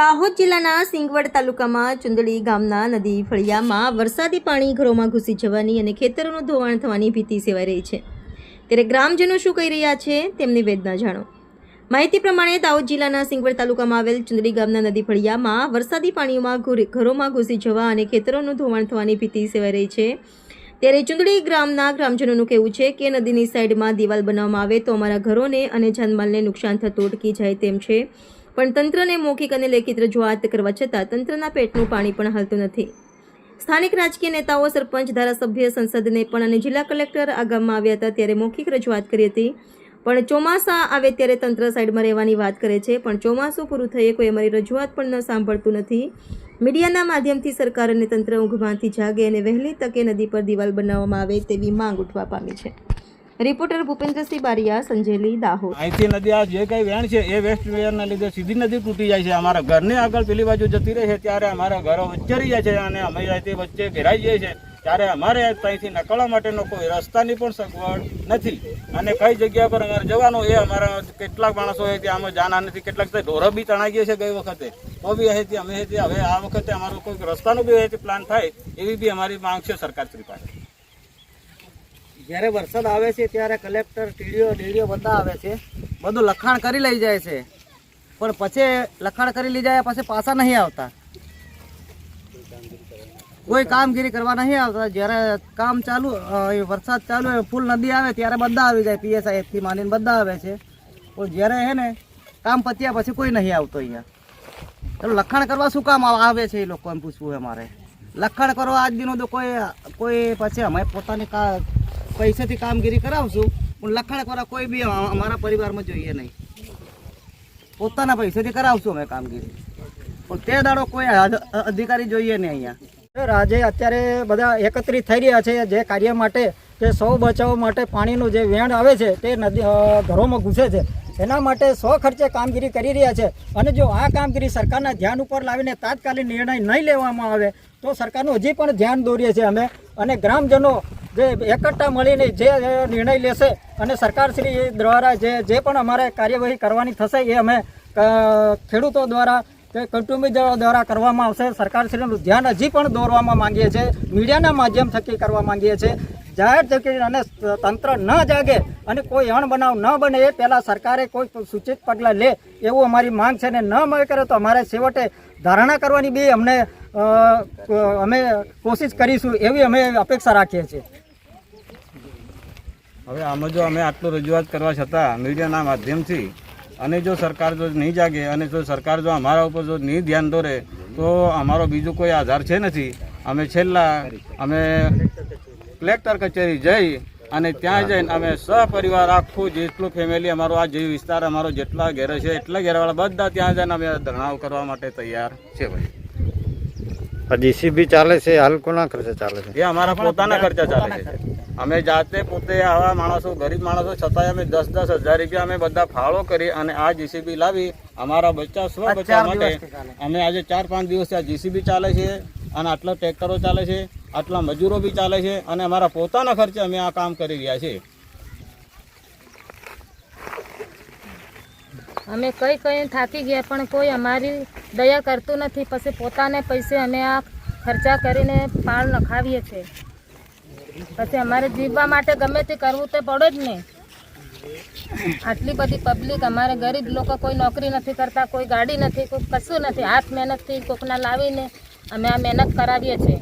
દાહોદ જિલ્લાના સિંગવડ તાલુકામાં ચુંદડી ગામના નદી ફળિયામાં વરસાદી પાણી ઘરોમાં ઘૂસી જવાની અને ખેતરોનું ધોવાણ થવાની ભીતિ સેવાઈ રહી છે. ત્યારે ગ્રામજનો શું કહી રહ્યા છે તેમની વેદના જાણો. માહિતી પ્રમાણે દાહોદ જિલ્લાના સિંગવડ તાલુકામાં આવેલ ચુંદડી ગામના નદી ફળિયામાં વરસાદી પાણીમાં ઘોરી- ઘરોમાં ઘૂસી જવા અને ખેતરોનું ધોવાણ થવાની ભીતિ સેવાઈ રહી છે. ત્યારે ચુંદડી ગ્રામના ગ્રામજનોનું કહેવું છે કે નદીની સાઈડમાં દિવાલ બનાવવામાં આવે તો અમારા ઘરોને અને જાનમાલને નુકસાન થતું અટકી જાય તેમ છે. પણ તંત્રને મૌખિક અને લેખિત રજૂઆત કરવા છતાં તંત્રના પેટનું પાણી પણ હાલતું નથી. સ્થાનિક રાજકીય નેતાઓ, સરપંચ, ધારાસભ્ય, સંસદને પણ અને જિલ્લા કલેક્ટર આ ગામમાં આવ્યા હતા ત્યારે મૌખિક રજૂઆત કરી હતી. પણ ચોમાસા આવે ત્યારે તંત્ર સાઈડમાં રહેવાની વાત કરે છે, પણ ચોમાસું પૂરું થયે કોઈ અમારી રજૂઆત પણ ન સાંભળતું નથી. મીડિયાના માધ્યમથી સરકાર અને તંત્ર ઊંઘમાંથી જાગે અને વહેલી તકે નદી પર દિવાલ બનાવવામાં આવે તેવી માંગ ઉઠવા પામી છે. રિપોર્ટર ભૂપેન્દ્રસિંહ બારિયા સંજેલી દાહોદ. અહીંથી નદી આ જે કઈ વેણ છે, એ વેસ્ટ વેરના લીધે સીધી નદી તૂટી જાય છે. અમારા ઘરની આગળ પેલી બાજુ જતી રહે છે, ત્યારે અમારા ઘરો વચ્ચે રહી જાય છે અને અમે અહીંથી વચ્ચે ઘેરાઈ જાય છે ત્યારે અમારે ત્યાંથી નીકળવા માટેનો કોઈ રસ્તાની પણ સગવડ નથી. અને કઈ જગ્યા પર અમારે જવાનું એ અમારા કેટલાક માણસો હોય ત્યાં અમે જાના નથી. કેટલાક ઢોરો બી તણાઈ ગયા છે ગઈ વખતે. તો બી અહીંથી અમે હવે આ વખતે અમારો કોઈ રસ્તાનો બી અહીંથી પ્લાન થાય, એવી બી અમારી માંગ છે સરકાર શ્રી પાસે. જ્યારે વરસાદ આવે છે ત્યારે કલેક્ટર, ટીડીઓ, ડીડીઓ બધા આવે છે. બધું લખાણ કરી લઈ જાય છે. પણ પછી લખાણ કરી લઈ જાય, પછી પાછા નહીં આવતા. કોઈ કામગીરી કરવા નહીં આવતા. જ્યારે કામ ચાલુ વરસાદ ચાલુ હોય, ફૂલ નદી આવે, ત્યારે બધા આવી જાય, પીએસઆઈ થી માનીને બધા આવે છે. પણ જ્યારે હે ને, કામ પત્યા પછી કોઈ નહીં આવતો અહીંયા. તો લખાણ કરવા શું કામ આવ- છે એ લોકો એમ પૂછવું છે મારે. લખાણ કરવા આજ દિનો તો કોઈ કોઈ પછી અમે પોતાની કા પૈસાથી કામગીરી કરાવશું, પણ લખાણ કોઈ બી અમારા પરિવારમાં જોઈએ નહીં. પોતાના પૈસાથી કરાવશું અમે કામગીરી. પણ તે દાડો કોઈ અધિકારી જોઈએ નહીં અહીંયા. સર, આજે અત્યારે બધા એકત્રિત થઈ રહ્યા છે જે કાર્ય માટે કે સૌ બચાવ માટે પાણીનું જે વેણ આવે છે, તે નદી ઘરોમાં ઘૂસે છે. એના માટે સો ખર્ચે કામગીરી કરી રહ્યા છે. અને જો આ કામગીરી સરકારના ધ્યાન ઉપર લાવીને તાત્કાલિક નિર્ણય નહીં લેવામાં આવે, તો સરકારનું હજી પણ ધ્યાન દોરીએ છીએ અમે. અને ગ્રામજનો જે એકઠા મળીને જે નિર્ણય લેશે અને સરકારશ્રી દ્વારા જે જે પણ અમારે કાર્યવાહી કરવાની થશે એ અમે ખેડૂતો દ્વારા કે કુટુંબીજનો દ્વારા કરવામાં આવશે. સરકારશ્રીનું ધ્યાન હજી પણ દોરવામાં માંગીએ છીએ. મીડિયાના માધ્યમ થકી કરવા માંગીએ છીએ. જાહેર થકી અને તંત્ર ન જાગે અને કોઈ અણબનાવ ન બને એ પહેલાં સરકારે કોઈ સૂચિત પગલાં લે એવું અમારી માંગ છે ને ન કરે તો અમારે છેવટે ધારણા કરવાની બી અમને અમે કોશિશ કરીશું એવી અમે અપેક્ષા રાખીએ છીએ. હવે આમાં જો અમે આટલું રજૂઆત કરવા છતાં મીડિયાના માધ્યમથી અને જો સરકાર જો નહીં જાગે અને જો સરકાર જો અમારા ઉપર જો નહીં ધ્યાન દોરે તો અમારો બીજો કોઈ આધાર છે નથી. અમે છેલ્લા અમે કલેક્ટર કચેરી જઈ અને ત્યાં જઈને અમે સહપરિવાર આખું જેટલું ફેમિલી અમારો આ જે વિસ્તાર અમારો જેટલા ઘેર છે એટલા ઘેરવાળા બધા ત્યાં જઈને અમે ધરણાઓ કરવા માટે તૈયાર છે ભાઈ. જીસીબી ચાલે છે હાલ કોના ખર્ચે ચાલે છે? એ અમારા પોતાના ખર્ચા ચાલે છે. અમે જાતે પોતે આવા માણસો ગરીબ માણસો છતાંય અમે દસ દસ હજાર રૂપિયા અમે બધા ફાળો કરી અને આ જીસીબી લાવી અમારા બચ્ચા સ્વ બચ્ચા માટે અમે આજે ચાર પાંચ દિવસથી આ જીસીબી ચાલે છે અને આટલા ટ્રેક્ટરો ચાલે છે આટલા મજૂરો બી ચાલે છે અને અમારા પોતાના ખર્ચે અમે આ કામ કરી રહ્યા છીએ. અમે કઈ કઈ થાકી ગયા પણ કોઈ અમારી દયા કરતું નથી. પછી પોતાને પૈસે અમે આ ખર્ચા કરીને પાળ નખાવીએ છીએ. પછી અમારે જીવવા માટે ગમે તે કરવું તે પડે જ ને. આટલી બધી પબ્લિક અમારે ગરીબ લોકો કોઈ નોકરી નથી કરતા, કોઈ ગાડી નથી, કોઈ કશું નથી. હાથ મહેનતથી કોકના લાવીને અમે આ મહેનત કરાવીએ છીએ.